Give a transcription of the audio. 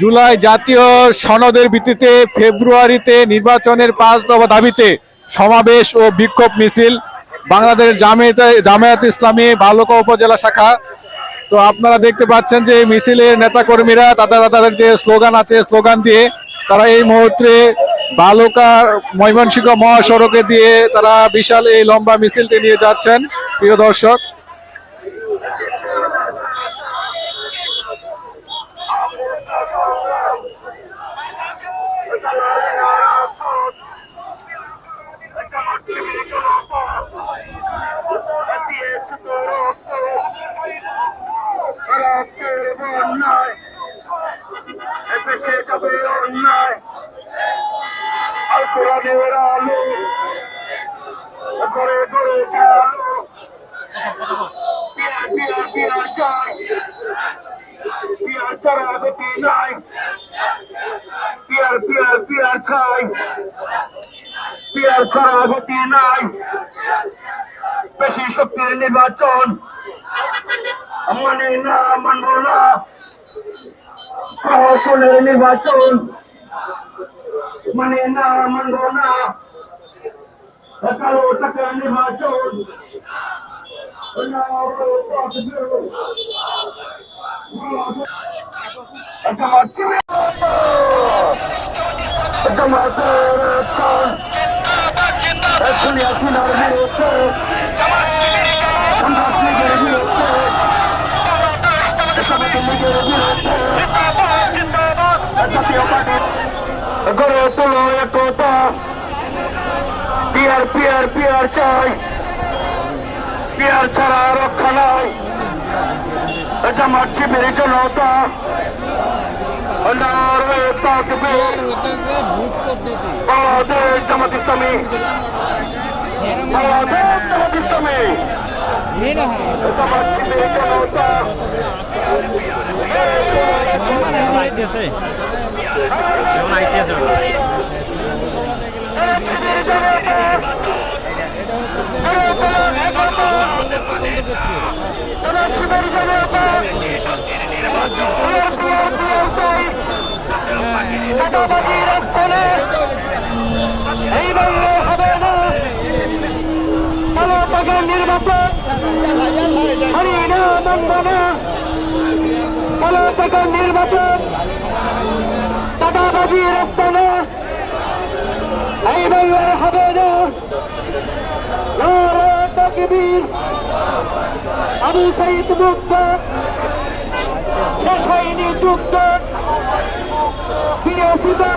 জুলাই জাতীয় সনদের ভিত্তিতে ফেব্রুয়ারিতে নির্বাচনের পাঁচ দফা দাবিতে সমাবেশ ও বিক্ষোভ মিছিল। বাংলাদেশ জামায়াত জামায়াত ইসলামী বালুকা উপজেলা শাখা। তো আপনারা দেখতে পাচ্ছেন যে মিছিলের নেতাকর্মীরা, তাদের তাদের যে স্লোগান আছে, স্লোগান দিয়ে তারা এই মুহূর্তে বালুকা ময়মনসিংহ মহাসড়কে দিয়ে তারা বিশাল এই লম্বা মিছিলটি নিয়ে যাচ্ছেন। প্রিয় দর্শক রক্তের বন্যায় এসে যাবে অন্যায়। আল কোরআনের আলো। করে করে চালো পিয়া পিয়া পিয়া চাই পিয়ার ছাড়া গতি নাই। পিয়ার পিয়ার পিয়ার চাই পিয়ার ছাড়া গতি নাই। বেশি শক্তির নির্বাচন। মানে না মানব না। প্রহসনের নির্বাচন। মানে না মানব না। কালো জামাতের অ্যাকশন এখনই আসিনার বিরুদ্ধে। পিয়ার পিয়ার পিয়ার চাই। পিয়ার ছাড়া রক্ষা নাই। জামাত শিবির জনতা বাংলাদেশ জামাত ইসলামী। বাংলাদেশ জামাত ইসলামী। জামাত শিবির জনতা আইতেছে কেমন আইতেছে শিবির জনতা জামাত শিবির জনতা পিয়ার পিয়ার পিয়ার চাই চাঁদাবাজির আস্তানে এই বাংলা হবে না কালো টাকার নির্বাচন। হারি না মানব না কালো টাকার নির্বাচন চাঁদাবাজির আস্তানে এই বাংলা হবে না তাকবীর আবু সাইদ মুক্ত শেষ হয়নি যুক্ত ফিরে ফিরে